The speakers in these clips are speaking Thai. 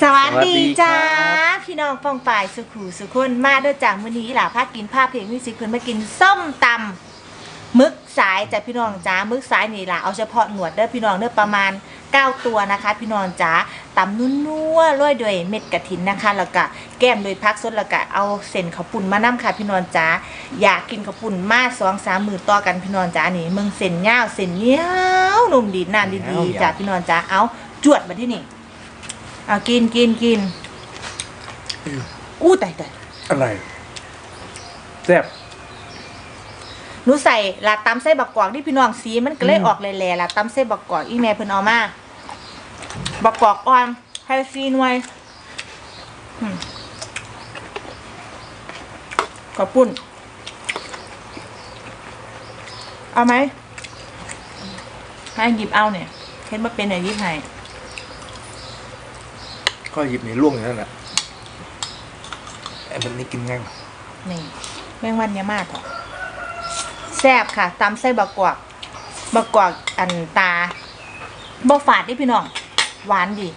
สวัสดีจ้าพี่น้องฟองฝ่ายสุขูสุคนมาด้วยจากมื้อนี้หล่ะพากินผ้าเพลงมิวสิกเพิ่นมากินส้มตำมึกสายจ้ะพี่น้องจ้ามึกสายนี่ล่ะเอาเฉพาะหนวดเด้อพี่น้องเด้อประมาณ 9 ตัวนะคะ พี่น้องจ้าตำนุ่นๆโรยด้วยเม็ดกระถินนะคะแล้วก็แก้มด้วยพักสดแล้วก็เอาเส้นข้าวปุ่นมานํค่ะ พี่น้องจ้าอยากกินข้าวปุ่นมาสองสามมือต่อกันพี่น้องจ้านี่มึงเส้นยาวเส้นเนี้ยวนุ่มดีน่านดีๆจ้ะพี่น้องจ้าเอาจวดมาที่นี่ อากินกินกินอู้ตายตายอะไรแซ่บหนูใส่ลาตำไส้บักกอกที่พี่น้องสีมันก็เลยออกแหล่ๆลาตำไส้บักกอกอีแม่เพิ่นเอามาบักกอกอ่อนให้ซีหน่วยอืมขอบปุ่นเอาไหมให้หยิบเอาเนี่ยเห็นว่าเป็นอย่างยิบให้ ก็หยิบในล่วงอย่างนั้นแหละไอ้มันนี่กินง่ายนี่แมงวันยามากเถอะแซ่บค่ะตำไส้บักกวากบักกวากอันตาบ่ฝาดเดิพี่น้อง หวานดี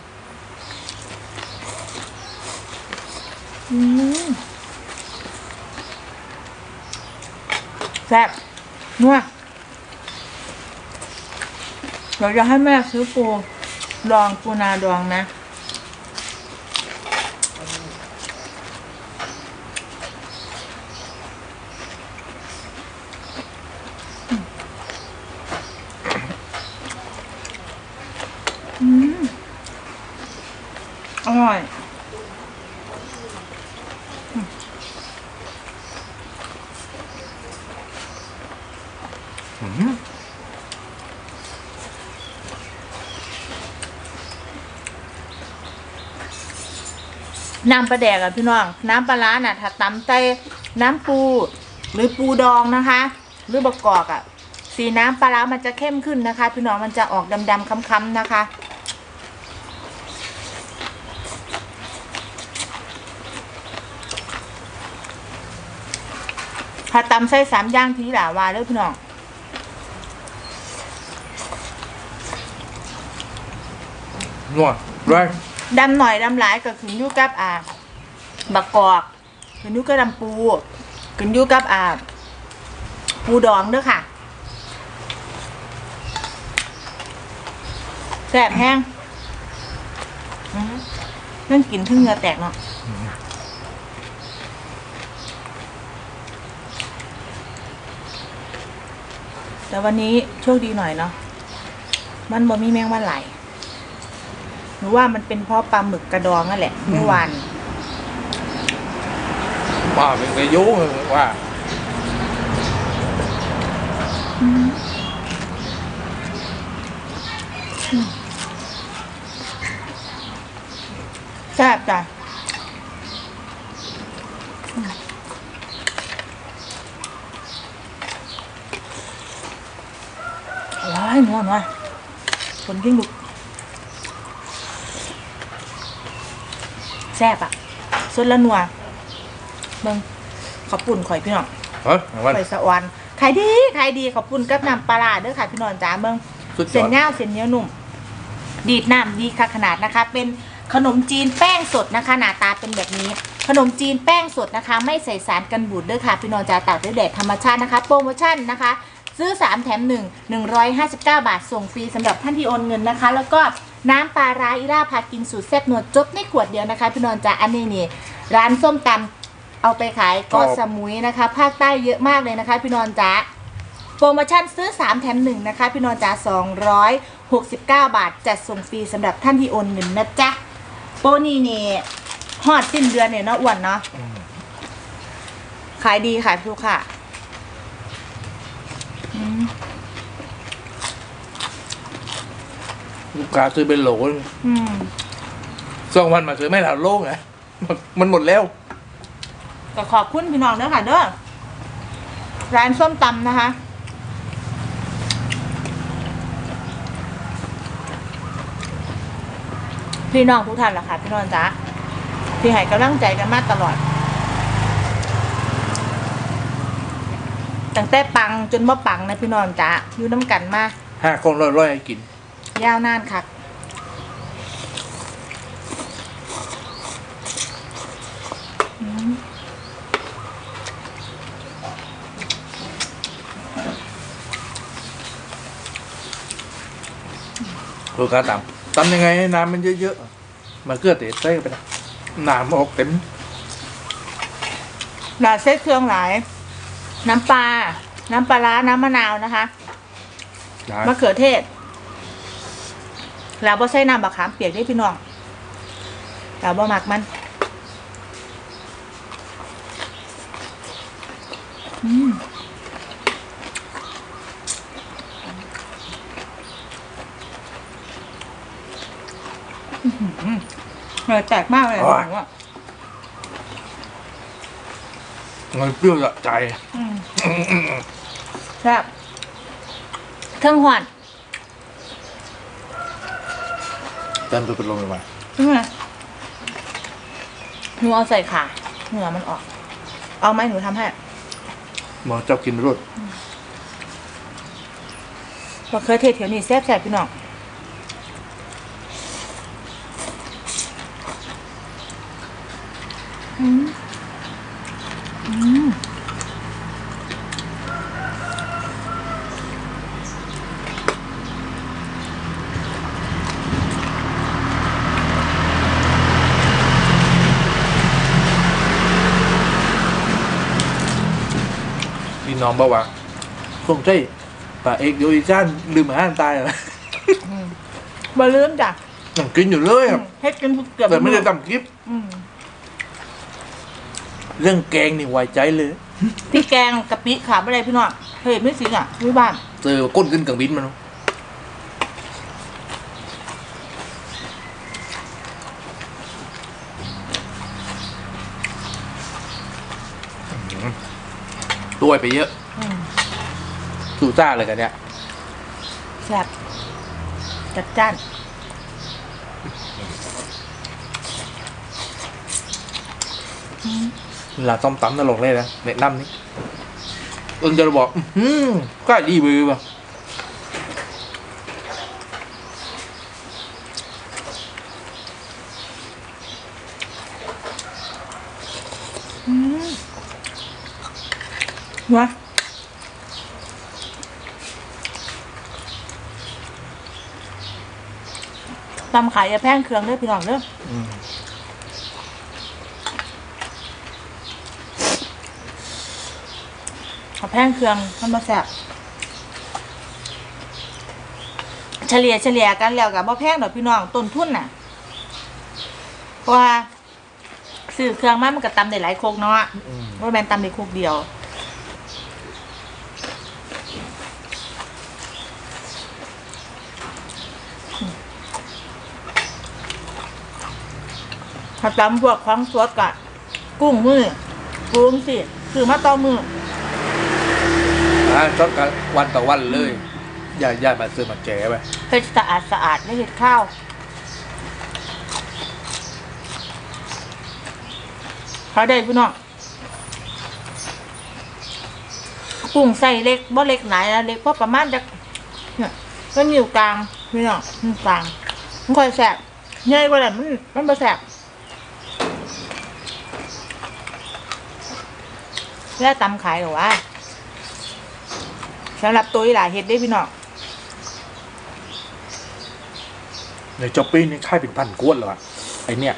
อืมแซ่บนัวเดี๋ยวจะให้แม่ซื้อปูดองปูนาดองนะ ร่อยอืมน้ำปลาแดกอะพี่น้อง น้ำปลาร้าน่ะ ถ้าตำใจน้ำปู หรือปูดองนะคะ หรือประกอบอะสีน้ำปลาร้ามันจะเข้มขึ้นนะคะ พี่น้องมันจะออกดำๆค้ำๆนะคะ ถ้าตำใส่สามอย่างทีหลาวาเด้อพี่น้องนัวร้อยดำหน่อยดำหลายก็ขึ้นอยู่กับอ่าบักกอกขึ้นอยู่กับดำปูขึ้นอยู่กับอ่าปูดองเด้อค่ะแซ่บแห้งอื้อหือเรื่องกินทึ่งเหงือแตกเนาะ แต่วันนี้โชคดีหน่อยเนาะมันบ่มีแมงวันไหลหนูว่ามันเป็นเพราะปลาหมึกกระดองนั่นแหละเมื่อวานว่าเป็นกระโยงเลยว่าแซ่บจ้ะ ว้ายนัวนัวคนยิ่งลุกแซ่บอะสดละนัวเบิ่งขอบปุ่นข่อยพี่น้องเฮ้ยวันข่อยสะออนขายดีขายดีขอบปุ่นกับน้ำปลาร้าเด้อค่ะพี่น้องจ้าเบิ่งสุดยเส้อนดเงาเส้นเหนียวนุ่ม ดีดน้ำดีค่ะขนาดนะคะ เป็นขนมจีนแป้งสดนะคะ หน้าตาเป็นแบบนี้ ขนมจีนแป้งสดนะคะ ไม่ใส่สารกันบูดเด้อค่ะ พี่น้องจ๋าตากด้วยแดดธรรมชาตินะคะ โปรโมชั่นนะคะ ซื้อ 3 แถม 1 159 บาท ส่งฟรีสำหรับท่านที่โอนเงินนะคะ แล้วก็น้ำปลาร้าอิราพากินสูตรแซ่บนวดจบในขวดเดียวนะคะพี่น้องจ๋าอันนี้นี่ร้านส้มตำเอาไปขายเก็สมุยนะคะ ภาคใต้เยอะมากเลยนะคะพี่น้องจ๋าโปรโมชั่นซื้อ 3 แถม 1 นะคะ พี่นอนจ๋า269 บาท จัดส่งฟรีสำหรับท่านที่โอนเงินนะจ๊ะโปรนี้นี่ฮอดสิ้นเดือนเนี่ยเนาะอ้วนเนาะอืมขายดีขายทุกค่ะอืม ลูกค้าซื้อเป็นโหลอืมสองวันมาซื้อไม่หลาโล่งไงมันมันหมดแล้วก็ขอบคุณพี่น้องเด้อค่ะเด้อร้านส้มตำนะคะพี่น้องทุกท่านแหละค่ะพี่น้องจ๊ะที่ให้กำลังใจกันมาตลอด ตั้งแต่ปังจนบ่ปังนะพี่น้องจ๊ะอยู่น้ำกันมาห้าคนร้อยร้อยให้กิน ยาวนานค่ะลูกค้าตามตำยังไงให้น้ำมันเยอะๆมาเกลือเตะเต้ไปนะน้ำออกเต็ม หลาเส้นเครื่องหลาย น้ำปลา น้ำปลาร้าน้ำมะนาวนะคะได้มะเขือเทศ แล้วบ่ใส่น้ำบักขามเปียกได้พี่น้องแล้วบ่หมักมันอืมอื้อหือเหงื่อแตกมากเลยอะหนูอะ มันเปรี้ยวจากใจอืมแซ่บเครื่องหวานเติมตัวเป็นลมลงมาใช่ไหมหนูเอาใส่ขาเหงื่อมันออก เอาไหมหนูทำให้หมอเจ้ากินรสมะเขือเทศเถียวนี้แซ่บแซ่บพี่น้อง น้องบอกว่าคงใช่ป่าเอกโยอิชันลืมอาหารตายเหรอบ่ลืมจ้ะยังกินอยู่เลยอะเฮ็ดกันเกือบแต่ไม่ได้ทำคลิป อืมเรื่องแกงนี่ไว้ใจเลยพริกแกงกะปิขาบอะไรพี่น้องเฮ้ยไม่สิงอะวิบ้าน เจอก้นขึ้นกังบินมัน ด้วยไปเยอะ อืมสูซ่าเลยกันเนี่ย แซ่บจัดจ้านเวลาต้มตำตลกเลยนะเนะนำนี่เอิงจะบอก อื้อหืมก็ดีมือป่ะ วะตำขายอย่าแพงเครื่องเด้อพี่น้องเด้ออืมเอาแพงเครื่องมันมาแซ่บเฉลี่ยเฉลี่ยกันแล้วกับบ่แพงดอกพี่น้องต้นทุนน่ะ เพราะว่าซื้อเครื่องมามันก็ตำได้หลายโคกเนาะอืม ว่าแมนตำได้โคกเดียว ถ้าตำพวกของสดกะกุ้งมือกุ้งสิคือมาต่อมืออ่าชดกันวันต่อวันเลยอย่าอย่ามาซื้อมาแจกไปเฮ็ดสะอาดสะอาดไม่เห็ดข้าวเขาได้พี่น้องกุ้งใส่เล็กบ่เล็กไหนนะเล็กพอประมาณจะเนี่ยก็นิ้วกลางพี่น้องนิ้วกลางมันค่อยแสบใหญ่กว่านั้นมันมันบ่แสบ แล้วตำขายเหรอวะสำหรับตัวอีหลาเฮ็ดได้พี่น้องในจอปปี้นี่ค่ายเป็นพันกวนแล้วอะไอเนี่ย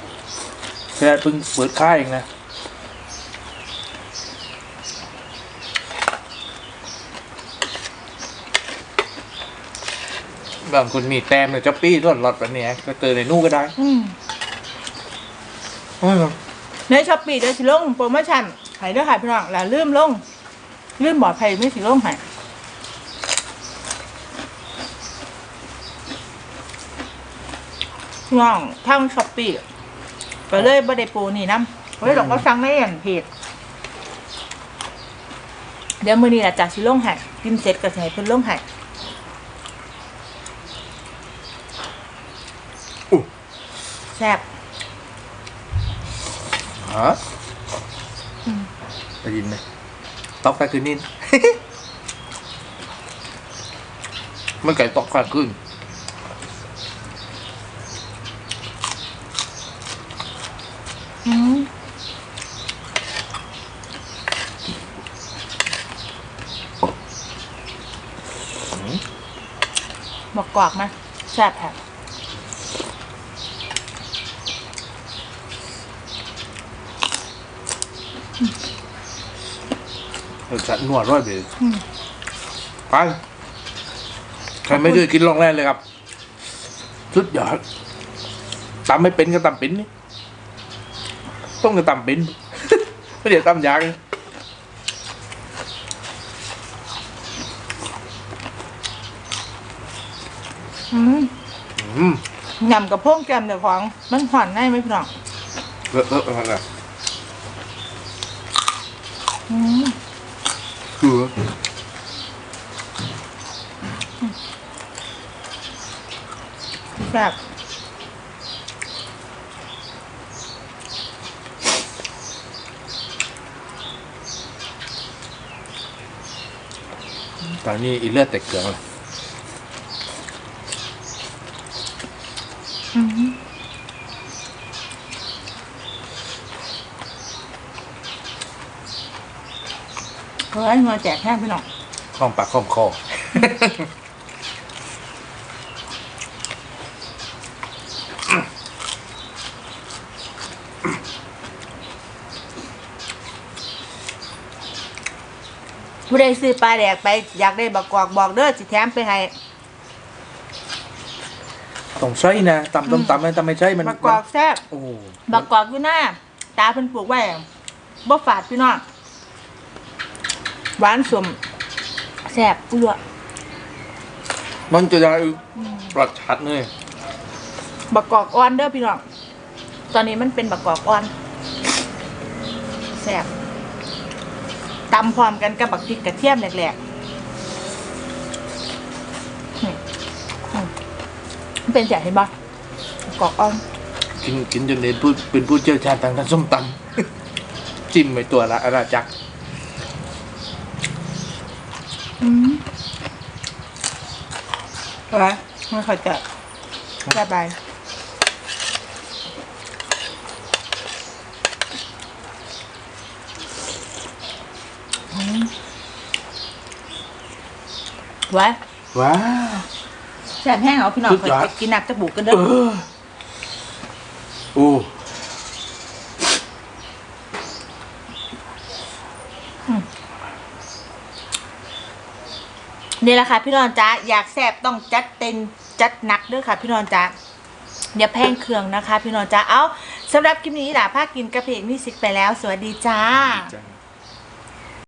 แค่เพิ่งเปิดค่ายเองนะบางคนมีแต้มในจอปปี้รอดรอดแบบเนี้ยก็เจอในนู่นก็ได้อืมโอ้ยในช้อปปี้เดี๋ยวสิลงโปรโมชั่น ขายเด้อขายพี่น้องแล้วลืมลงลืมบอดภัยไม่สิลงให้พี่น้องทางช้อปปี้ก็เลยบ่ได้โปรนี่นํเฮ้ยเราก็สั่งในอันเพจเดี๋ยวมื้อนี้ล่ะจากสิลงให้กินเสร็จก็สิให้เพิ่นลงให้อุ๊ยแซ่บฮะ ได้ยินไหมตอกตาคืนนินไม่ไก่ตอกกลางคืนอืมบอกกรอกไหมแซ่บแท้ รสชาตินัวร้อยเบยอืมไปใครไม่เคยกินลองแรกเลยครับ สุดยอดตำไม่เป็นก็ตำเป็นนี่ต้องก็ตำเป็น ไม่เดี๋ยวตำยากเลยอืมอืมยำกับพวกแกมเดี๋ยวของ มันหวานได้ไหมพี่น้องเออเออเออเอออืม คือแบบตอนนี้อีเลือดแต่เกลือเลย อืม เฮ้ยมาแจกแห้งพี่น้องคล่องปากคล่องคอผู้ใดซื้อปลาแดกไปอยากได้บักกอกบอกเด้อสิแถมไปให้ต้องใช้นะตำต้มตำไม่ตำไม่ใช่มันบักกอกแซ่บโอ้บักกอกอยู่หน้าตาเพิ่นปลูกไว้บ่ฝาดพี่น้อง หวานสมแซ่บอุ้ยมันจะได้รสชาติเลยบักกอกอ่อนเด้อพี่น้อง ตอนนี้มันเป็นบักกอกอ่อนแซ่บตำพร้อมกันกับบักพริกกระเทียมแหลกๆอืมอืมมันเป็นแซ่บเห็นบ่บักกอกอ่อน กินกินจนเห็นผู้เป็นผู้เชี่ยวชาญทางด้านส้มตำจิ้มไปตัวละอาณาจักร อืมอะไรไม่เข้าใจแซ่บไปอืมไว้ว้าว แซ่บแห้งเอาพี่น้องสุดเคยยอดไปกินหนักจะบุกกันเด้เอออโอ้ นี่แหละค่ะพี่นอนจ๊ะอยากแซบต้องจัดเต็มจัดหนักเด้วยค่ะพี่นอนจ๊ะอย่าแพงเครื่องนะคะ พี่นอนจ๊ะเอาสำหรับคลิปนี้หล่ะภาคกินกระเพกมิวสิกไปแล้ว สวัสดีจ้าจัง